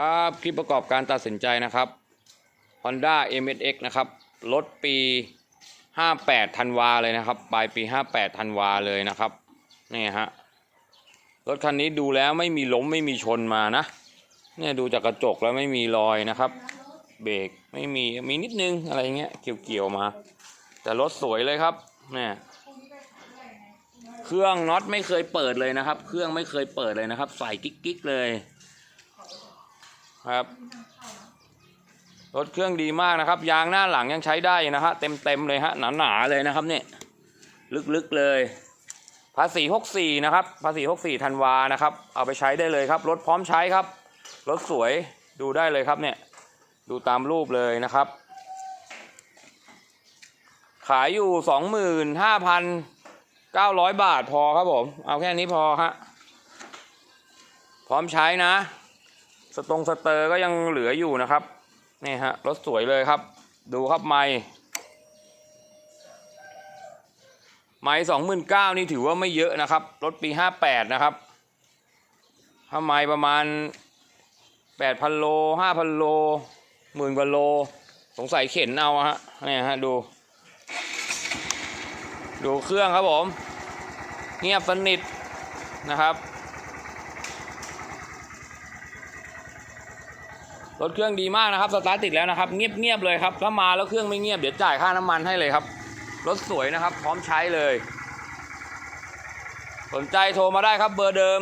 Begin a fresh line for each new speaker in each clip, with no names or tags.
ครับคลิปประกอบการตัดสินใจนะครับ Honda MSX นะครับรถปี 58ธันวาเลยนะครับ ปลายปี 58ธันวาเลยนะครับนี่ฮะรถคันนี้ดูแล้วไม่มีล้มไม่มีชนมานะเนี่ยดูจากกระจกแล้วไม่มีรอยนะครับ เบรกไม่มีมีนิดนึงอะไรเงี้ยเกี่ยวๆมา แต่รถสวยเลยครับเนี่ยเครื่องน็อตไม่เคยเปิดเลยนะครับ เครื่องไม่เคยเปิดเลยนะครับ ใส่กิ๊กๆเลย ครับรถเครื่องดีมากนะครับ ยางหน้าหลังยังใช้ได้นะฮะเต็มเต็มๆเลยฮะหนาๆเลยนะครับเนี่ยลึกๆเลย ภาษีหกสี่นะครับ ภาษีหกสี่ธันวานะครับ เอาไปใช้ได้เลยครับ รถพร้อมใช้ครับ รถสวยดูได้เลยครับเนี่ยดูตามรูปเลยนะครับ ขายอยู่สองหมื่นห้าพันเก้าร้อยบาทพอครับผม เอาแค่นี้พอฮะพร้อมใช้นะ สตรงสเตอร์ก็ยังเหลืออยู่นะครับนี่ฮะรถสวยเลยครับ ดูครับไม่ไม่สองหมื่นเก้านี่ถือว่าไม่เยอะนะครับ รถปีห้าแปดนะครับถ้าไม่ประมาณแปดพันโลห้าพันโลหมื่นกว่าโล สงสัยเข็นเอาฮะนี่ฮะดู ดูเครื่องครับผม เงียบสนิทนะครับ รถเครื่องดีมากนะครับสตาร์ทติดแล้วนะครับ เงียบๆเลยครับถ้ามาแล้วเครื่องไม่เงียบเดี๋ยวจ่ายค่าน้ำมันให้เลยครับ รถสวยนะครับ พร้อมใช้เลย สนใจโทรมาได้ครับเบอร์เดิม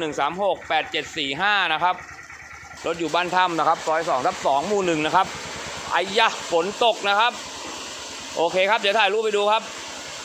0891368745 นะครับรถอยู่บ้านถ้ำนะครับซอย2ทับ2หมู่หนึ่งนะครับไอ้ยะฝนตกนะครับ โอเคครับ เดี๋ยวถ่ายรูปไปดูครับ